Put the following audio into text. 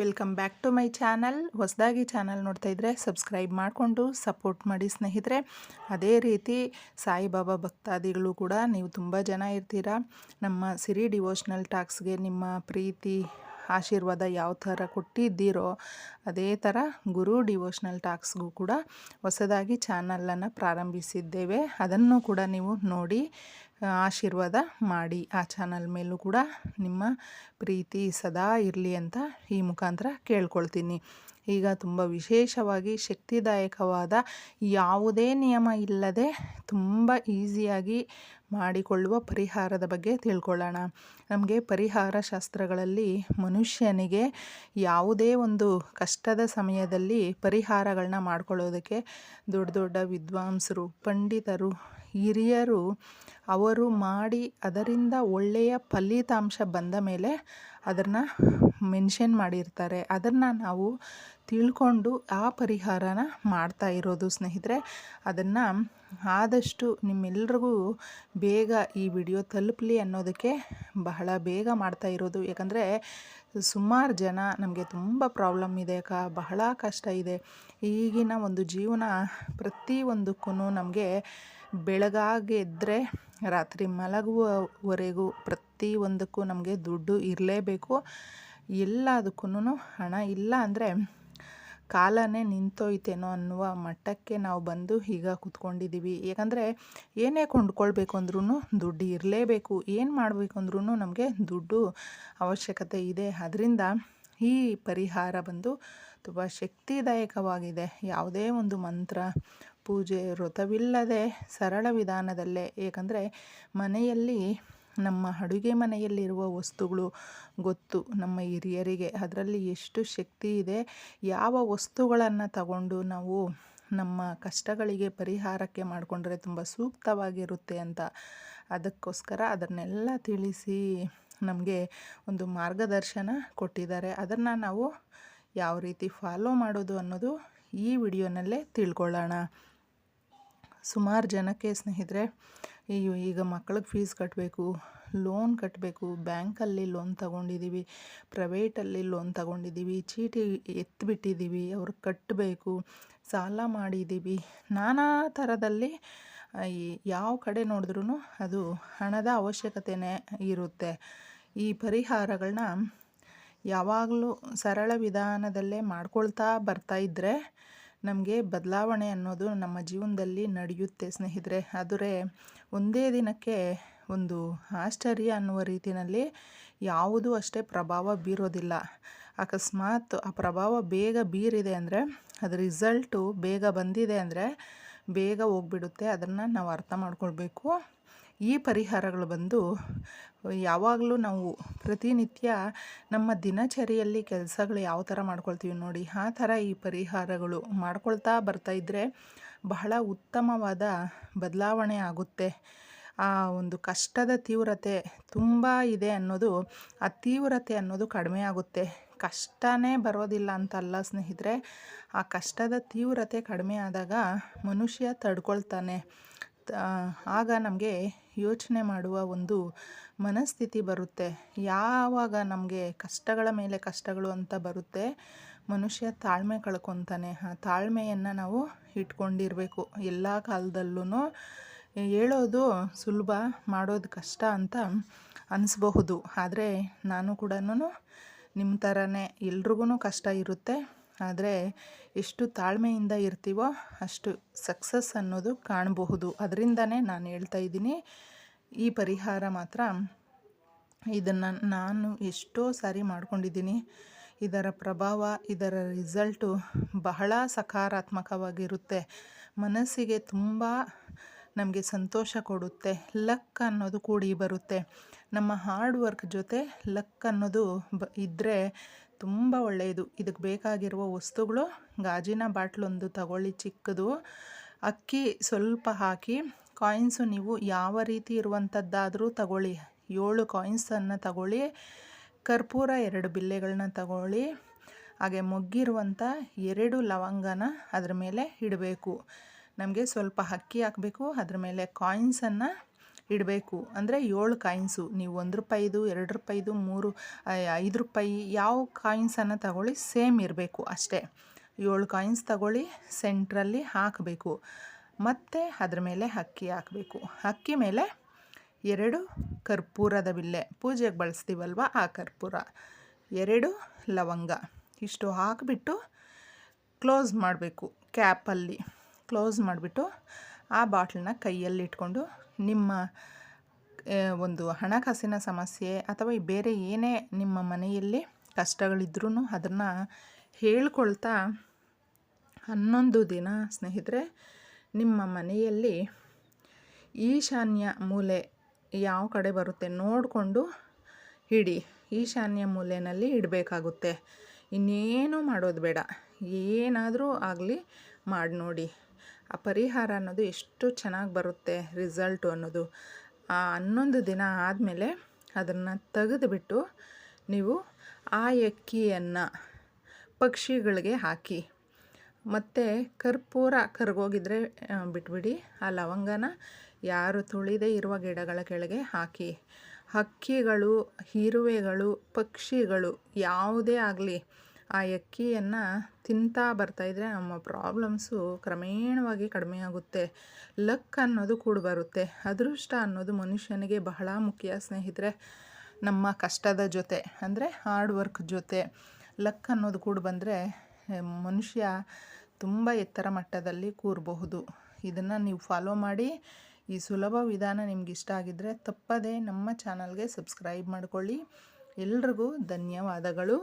Welcome back to my channel. ಹೊಸದಾಗಿ channel ನೋಡ್ತಾ ಇದ್ದರೆ ಸಬ್ಸ್ಕ್ರೈಬ್ ಮಾಡಿಕೊಂಡು ಸಪೋರ್ಟ್ ಮಾಡಿ ಸ್ನೇಹಿತರೆ. ಅದೇ ರೀತಿ ಸಾಯಿಬಾಬಾ ಭಕ್ತಾದಿಗಳು ಕೂಡ ನೀವು ತುಂಬ ಜನ ಇರ್ತೀರಾ. ನಮ್ಮ ಸಿರಿ ಡಿವೋಷ್ನಲ್ ಟಾಕ್ಸ್ಗೆ ನಿಮ್ಮ ಪ್ರೀತಿ, ಆಶೀರ್ವಾದ ಯಾವ ಥರ ಕೊಟ್ಟಿದ್ದೀರೋ ಅದೇ ಥರ ಗುರು ಡಿವೋಷ್ನಲ್ ಟಾಕ್ಸ್ಗೂ ಕೂಡ ಹೊಸದಾಗಿ ಚಾನಲನ್ನು ಪ್ರಾರಂಭಿಸಿದ್ದೇವೆ. ಅದನ್ನು ಕೂಡ ನೀವು ನೋಡಿ ಆಶೀರ್ವಾದ ಮಾಡಿ ಆ ಚಾನಲ್ ಮೇಲೂ ಕೂಡ ನಿಮ್ಮ ಪ್ರೀತಿ ಸದಾ ಇರಲಿ ಅಂತ ಈ ಮುಖಾಂತರ ಕೇಳ್ಕೊಳ್ತೀನಿ. ಈಗ ತುಂಬ ವಿಶೇಷವಾಗಿ ಶಕ್ತಿದಾಯಕವಾದ ಯಾವುದೇ ನಿಯಮ ಇಲ್ಲದೆ ತುಂಬ ಈಸಿಯಾಗಿ ಮಾಡಿಕೊಳ್ಳುವ ಪರಿಹಾರದ ಬಗ್ಗೆ ತಿಳ್ಕೊಳ್ಳೋಣ. ನಮಗೆ ಪರಿಹಾರ ಶಾಸ್ತ್ರಗಳಲ್ಲಿ ಮನುಷ್ಯನಿಗೆ ಯಾವುದೇ ಒಂದು ಕಷ್ಟದ ಸಮಯದಲ್ಲಿ ಪರಿಹಾರಗಳನ್ನ ಮಾಡ್ಕೊಳ್ಳೋದಕ್ಕೆ ದೊಡ್ಡ ದೊಡ್ಡ ವಿದ್ವಾಂಸರು, ಪಂಡಿತರು, ಹಿರಿಯರು ಅವರು ಮಾಡಿ ಅದರಿಂದ ಒಳ್ಳೆಯ ಫಲಿತಾಂಶ ಬಂದ ಮೇಲೆ ಅದನ್ನು ಮೆನ್ಷನ್ ಮಾಡಿರ್ತಾರೆ. ಅದನ್ನು ನಾವು ತಿಳ್ಕೊಂಡು ಆ ಪರಿಹಾರನ ಮಾಡ್ತಾ ಇರೋದು ಸ್ನೇಹಿತರೆ. ಅದನ್ನು ಆದಷ್ಟು ನಿಮ್ಮೆಲ್ರಿಗೂ ಬೇಗ ಈ ವಿಡಿಯೋ ತಲುಪಲಿ ಅನ್ನೋದಕ್ಕೆ ಬಹಳ ಬೇಗ ಮಾಡ್ತಾ ಇರೋದು. ಯಾಕಂದರೆ ಸುಮಾರು ಜನ ನಮಗೆ ತುಂಬ ಪ್ರಾಬ್ಲಮ್ ಇದೆ ಅಕ್ಕ. ಬಹಳ ಕಷ್ಟ ಇದೆ. ಈಗಿನ ಒಂದು ಜೀವನ ಪ್ರತಿಯೊಂದಕ್ಕೂ ನಮಗೆ ಬೆಳಗಾಗೆದ್ದರೆ ರಾತ್ರಿ ಮಲಗುವವರೆಗೂ ಪ್ರತಿಯೊಂದಕ್ಕೂ ನಮಗೆ ದುಡ್ಡು ಇರಲೇಬೇಕು. ಎಲ್ಲದಕ್ಕೂ ಹಣ ಇಲ್ಲ ಅಂದರೆ ಕಾಲನೇ ನಿಂತೋಯ್ತೇನೋ ಅನ್ನುವ ಮಟ್ಟಕ್ಕೆ ನಾವು ಬಂದು ಈಗ ಕೂತ್ಕೊಂಡಿದ್ದೀವಿ. ಯಾಕಂದರೆ ಏನೇ ಕೊಂಡ್ಕೊಳ್ಬೇಕು ಅಂದ್ರೂ ದುಡ್ಡು ಇರಲೇಬೇಕು. ಏನು ಮಾಡಬೇಕು ಅಂದ್ರೂ ನಮಗೆ ದುಡ್ಡು ಅವಶ್ಯಕತೆ ಇದೆ. ಅದರಿಂದ ಈ ಪರಿಹಾರ ಬಂದು ತುಂಬ ಶಕ್ತಿದಾಯಕವಾಗಿದೆ. ಯಾವುದೇ ಒಂದು ಮಂತ್ರ ಪೂಜೆ ವ್ರತವಿಲ್ಲದೆ ಸರಳ ವಿಧಾನದಲ್ಲೇ, ಏಕೆಂದರೆ ಮನೆಯಲ್ಲಿ, ನಮ್ಮ ಅಡುಗೆ ಮನೆಯಲ್ಲಿರುವ ವಸ್ತುಗಳು ಗೊತ್ತು ನಮ್ಮ ಹಿರಿಯರಿಗೆ. ಅದರಲ್ಲಿ ಎಷ್ಟು ಶಕ್ತಿ ಇದೆ, ಯಾವ ವಸ್ತುಗಳನ್ನು ತಗೊಂಡು ನಾವು ನಮ್ಮ ಕಷ್ಟಗಳಿಗೆ ಪರಿಹಾರಕ್ಕೆ ಮಾಡಿಕೊಂಡ್ರೆ ತುಂಬ ಸೂಕ್ತವಾಗಿರುತ್ತೆ ಅಂತ ಅದಕ್ಕೋಸ್ಕರ ಅದನ್ನೆಲ್ಲ ತಿಳಿಸಿ ನಮಗೆ ಒಂದು ಮಾರ್ಗದರ್ಶನ ಕೊಟ್ಟಿದ್ದಾರೆ. ಅದನ್ನು ನಾವು ಯಾವ ರೀತಿ ಫಾಲೋ ಮಾಡೋದು ಅನ್ನೋದು ಈ ವಿಡಿಯೋನಲ್ಲೇ ತಿಳ್ಕೊಳ್ಳೋಣ. ಸುಮಾರು ಜನಕ್ಕೆ ಸ್ನೇಹಿತರೆ, ಅಯ್ಯೋ, ಈಗ ಮಕ್ಳಿಗೆ ಫೀಸ್ ಕಟ್ಟಬೇಕು ಲೋನ್ ಕಟ್ಟಬೇಕು ಬ್ಯಾಂಕಲ್ಲಿ ಲೋನ್ ತಗೊಂಡಿದ್ದೀವಿ ಪ್ರೈವೇಟಲ್ಲಿ ಲೋನ್ ತಗೊಂಡಿದ್ದೀವಿ ಚೀಟಿ ಎತ್ತಿಬಿಟ್ಟಿದ್ದೀವಿ ಅವ್ರಿಗೆ ಕಟ್ಟಬೇಕು ಸಾಲ ಮಾಡಿದ್ದೀವಿ ನಾನಾ ಥರದಲ್ಲಿ ಯಾವ ಕಡೆ ನೋಡಿದ್ರೂ ಅದು ಹಣದ ಅವಶ್ಯಕತೆಯೇ ಇರುತ್ತೆ. ಈ ಪರಿಹಾರಗಳನ್ನ ಯಾವಾಗಲೂ ಸರಳ ವಿಧಾನದಲ್ಲೇ ಮಾಡ್ಕೊಳ್ತಾ ಬರ್ತಾ ಇದ್ದರೆ ನಮಗೆ ಬದಲಾವಣೆ ಅನ್ನೋದು ನಮ್ಮ ಜೀವನದಲ್ಲಿ ನಡೆಯುತ್ತೆ. ಸ್ನೇಹಿತರೆ ಆದರೆ ಒಂದೇ ದಿನಕ್ಕೆ ಒಂದು ಆಶ್ಚರ್ಯ ಅನ್ನುವ ರೀತಿಯಲ್ಲಿ ಯಾವುದೂ ಅಷ್ಟೇ ಪ್ರಭಾವ ಬೀರೋದಿಲ್ಲ. ಅಕಸ್ಮಾತ್ ಆ ಪ್ರಭಾವ ಬೇಗ ಬೀರಿದೆ ಅಂದರೆ, ಅದು ರಿಸಲ್ಟು ಬೇಗ ಬಂದಿದೆ ಅಂದರೆ ಬೇಗ ಹೋಗ್ಬಿಡುತ್ತೆ. ಅದನ್ನು ನಾವು ಅರ್ಥ ಮಾಡ್ಕೊಳ್ಬೇಕು. ಈ ಪರಿಹಾರಗಳು ಬಂದು ಯಾವಾಗಲೂ ನಾವು ಪ್ರತಿನಿತ್ಯ ನಮ್ಮ ದಿನಚರಿಯಲ್ಲಿ ಕೆಲಸಗಳು ಯಾವ ಥರ ಮಾಡ್ಕೊಳ್ತೀವಿ ನೋಡಿ, ಆ ಥರ ಈ ಪರಿಹಾರಗಳು ಮಾಡ್ಕೊಳ್ತಾ ಬರ್ತಾ ಇದ್ದರೆ ಬಹಳ ಉತ್ತಮವಾದ ಬದಲಾವಣೆ ಆಗುತ್ತೆ. ಆ ಒಂದು ಕಷ್ಟದ ತೀವ್ರತೆ ತುಂಬ ಇದೆ ಅನ್ನೋದು, ಆ ತೀವ್ರತೆ ಅನ್ನೋದು ಕಡಿಮೆ ಆಗುತ್ತೆ. ಕಷ್ಟನೇ ಬರೋದಿಲ್ಲ ಅಂತಲ್ಲ ಸ್ನೇಹಿತರೆ, ಆ ಕಷ್ಟದ ತೀವ್ರತೆ ಕಡಿಮೆ ಆದಾಗ ಮನುಷ್ಯ ತಡ್ಕೊಳ್ತಾನೆ. ಆಗ ನಮಗೆ ಯೋಚನೆ ಮಾಡುವ ಒಂದು ಮನಸ್ಥಿತಿ ಬರುತ್ತೆ. ಯಾವಾಗ ನಮಗೆ ಕಷ್ಟಗಳ ಮೇಲೆ ಕಷ್ಟಗಳು ಅಂತ ಬರುತ್ತೆ, ಮನುಷ್ಯ ತಾಳ್ಮೆ ಕಳ್ಕೊತಾನೆ. ಆ ತಾಳ್ಮೆಯನ್ನು ನಾವು ಇಟ್ಕೊಂಡಿರಬೇಕು. ಎಲ್ಲ ಕಾಲದಲ್ಲೂ ಹೇಳೋದು ಸುಲಭ, ಮಾಡೋದು ಕಷ್ಟ ಅಂತ ಅನಿಸ್ಬಹುದು. ಆದರೆ ನಾನು ಕೂಡ ನಿಮ್ಮ ಥರನೇ ಎಲ್ರಿಗೂ ಕಷ್ಟ ಇರುತ್ತೆ. ಆದರೆ ಎಷ್ಟು ತಾಳ್ಮೆಯಿಂದ ಇರ್ತೀವೋ ಅಷ್ಟು ಸಕ್ಸಸ್ ಅನ್ನೋದು ಕಾಣಬಹುದು. ಅದರಿಂದನೇ ನಾನು ಹೇಳ್ತಾ ಇದ್ದೀನಿ. ಈ ಪರಿಹಾರ ಮಾತ್ರ. ಇದನ್ನು ನಾನು ಎಷ್ಟೋ ಸಾರಿ ಮಾಡ್ಕೊಂಡಿದ್ದೀನಿ. ಇದರ ಪ್ರಭಾವ, ಇದರ ರಿಸಲ್ಟು ಬಹಳ ಸಕಾರಾತ್ಮಕವಾಗಿರುತ್ತೆ. ಮನಸ್ಸಿಗೆ ತುಂಬ ನಮಗೆ ಸಂತೋಷ ಕೊಡುತ್ತೆ. ಲಕ್ ಅನ್ನೋದು ಕೂಡಿ ಬರುತ್ತೆ. ನಮ್ಮ ಹಾರ್ಡ್ ವರ್ಕ್ ಜೊತೆ ಲಕ್ ಅನ್ನೋದು ಬ ಇದ್ದರೆ ತುಂಬ ಒಳ್ಳೆಯದು ಇದಕ್ಕೆ ಬೇಕಾಗಿರುವ ವಸ್ತುಗಳು ಗಾಜಿನ ಬಾಟ್ಲೊಂದು ತಗೊಳ್ಳಿ ಚಿಕ್ಕದು. ಅಕ್ಕಿ ಸ್ವಲ್ಪ ಹಾಕಿ ಕಾಯಿನ್ಸು ನೀವು ಯಾವ ರೀತಿ ಇರುವಂಥದ್ದಾದರೂ ತಗೊಳ್ಳಿ. ಏಳು ಕಾಯಿನ್ಸನ್ನು ತಗೊಳ್ಳಿ. ಕರ್ಪೂರ ಎರಡು ಬಿಲ್ಲೆಗಳನ್ನ ತಗೊಳ್ಳಿ. ಹಾಗೆ ಮೊಗ್ಗಿರುವಂಥ ಎರಡು ಲವಂಗನ ಅದ್ರ ಮೇಲೆ ಇಡಬೇಕು. ನಮಗೆ ಸ್ವಲ್ಪ ಅಕ್ಕಿ ಹಾಕಬೇಕು, ಅದ್ರ ಮೇಲೆ ಕಾಯಿನ್ಸನ್ನು ಇಡಬೇಕು. ಅಂದರೆ ಏಳು ಕಾಯಿನ್ಸು ನೀವು ಒಂದು ರೂಪಾಯಿದು, ಎರಡು ರೂಪಾಯಿದು, ಮೂರು ಐದು ರೂಪಾಯಿ ಯಾವ ಕಾಯಿನ್ಸನ್ನು ತಗೊಳ್ಳಿ, ಸೇಮ್ ಇರಬೇಕು ಅಷ್ಟೇ. ಏಳು ಕಾಯಿನ್ಸ್ ತಗೊಳ್ಳಿ ಸೆಂಟ್ರಲ್ಲಿ ಹಾಕಬೇಕು. ಮತ್ತು ಅದ್ರ ಮೇಲೆ ಅಕ್ಕಿ ಹಾಕಬೇಕು. ಅಕ್ಕಿ ಮೇಲೆ ಎರಡು ಕರ್ಪೂರದ ಬಿಲ್ಲೆ. ಪೂಜೆಗೆ ಬಳಸ್ತೀವಲ್ವ ಆ ಕರ್ಪೂರ? ಎರಡು ಲವಂಗ. ಇಷ್ಟು ಹಾಕಿಬಿಟ್ಟು ಕ್ಲೋಸ್ ಮಾಡಬೇಕು ಕ್ಯಾಪಲ್ಲಿ. ಕ್ಲೋಸ್ ಮಾಡಿಬಿಟ್ಟು ಆ ಬಾಟ್ಲನ್ನ ಕೈಯಲ್ಲಿ ಇಟ್ಕೊಂಡು ನಿಮ್ಮ ಒಂದು ಹಣಕಾಸಿನ ಸಮಸ್ಯೆ ಅಥವಾ ಬೇರೆ ಏನೇ ನಿಮ್ಮ ಮನೆಯಲ್ಲಿ ಕಷ್ಟಗಳಿದ್ರೂ ಅದನ್ನು ಹೇಳ್ಕೊಳ್ತಾ ಹನ್ನೊಂದು ದಿನ ಸ್ನೇಹಿತರೆ ನಿಮ್ಮ ಮನೆಯಲ್ಲಿ ಈಶಾನ್ಯ ಮೂಲೆ ಯಾವ ಕಡೆ ಬರುತ್ತೆ ನೋಡಿಕೊಂಡು ಇಡಿ ಈಶಾನ್ಯ ಮೂಲೆಯಲ್ಲಿ ಇಡಬೇಕಾಗುತ್ತೆ. ಇನ್ನೇನು ಮಾಡೋದು ಬೇಡ. ಏನಾದರೂ ಆಗಲಿ ಮಾಡಿ ನೋಡಿ. ಆ ಪರಿಹಾರ ಅನ್ನೋದು ಎಷ್ಟು ಚೆನ್ನಾಗಿ ಬರುತ್ತೆ ರಿಸಲ್ಟು ಅನ್ನೋದು. ಆ ಹನ್ನೊಂದು ದಿನ ಆದಮೇಲೆ ಅದನ್ನು ತೆಗೆದುಬಿಟ್ಟು ನೀವು ಆ ಅಕ್ಕಿಯನ್ನು ಪಕ್ಷಿಗಳಿಗೆ ಹಾಕಿ. ಮತ್ತು ಕರ್ಪೂರ ಕರ್ಗೋಗಿದ್ರೆ ಬಿಟ್ಬಿಡಿ. ಆ ಲವಂಗನ ಯಾರು ತುಳಿದೇ ಇರುವ ಗಿಡಗಳ ಕೆಳಗೆ ಹಾಕಿ. ಹಕ್ಕಿಗಳು ಇರುವೆಗಳು ಪಕ್ಷಿಗಳು ಯಾವುದೇ ಆಗಲಿ ಆ ಅಕ್ಕಿಯನ್ನು ತಿಂತಾ ಬರ್ತಾಯಿದ್ರೆ ನಮ್ಮ ಪ್ರಾಬ್ಲಮ್ಸು ಕ್ರಮೇಣವಾಗಿ ಕಡಿಮೆ ಆಗುತ್ತೆ. ಲಕ್ ಅನ್ನೋದು ಕೂಡ ಬರುತ್ತೆ. ಅದೃಷ್ಟ ಅನ್ನೋದು ಮನುಷ್ಯನಿಗೆ ಬಹಳ ಮುಖ್ಯ ಸ್ನೇಹಿತರೆ. ನಮ್ಮ ಕಷ್ಟದ ಜೊತೆ, ಅಂದರೆ ಹಾರ್ಡ್ ವರ್ಕ್ ಜೊತೆ ಲಕ್ ಅನ್ನೋದು ಕೂಡ ಬಂದರೆ ಮನುಷ್ಯ ತುಂಬ ಎತ್ತರ ಮಟ್ಟದಲ್ಲಿ ಕೂರಬಹುದು. ಇದನ್ನು ನೀವು ಫಾಲೋ ಮಾಡಿ. ಈ ಸುಲಭ ವಿಧಾನ ನಿಮ್ಗೆ ಇಷ್ಟ ಆಗಿದ್ದರೆ ತಪ್ಪದೇ ನಮ್ಮ ಚಾನಲ್ಗೆ ಸಬ್ಸ್ಕ್ರೈಬ್ ಮಾಡಿಕೊಳ್ಳಿ. ಎಲ್ರಿಗೂ ಧನ್ಯವಾದಗಳು.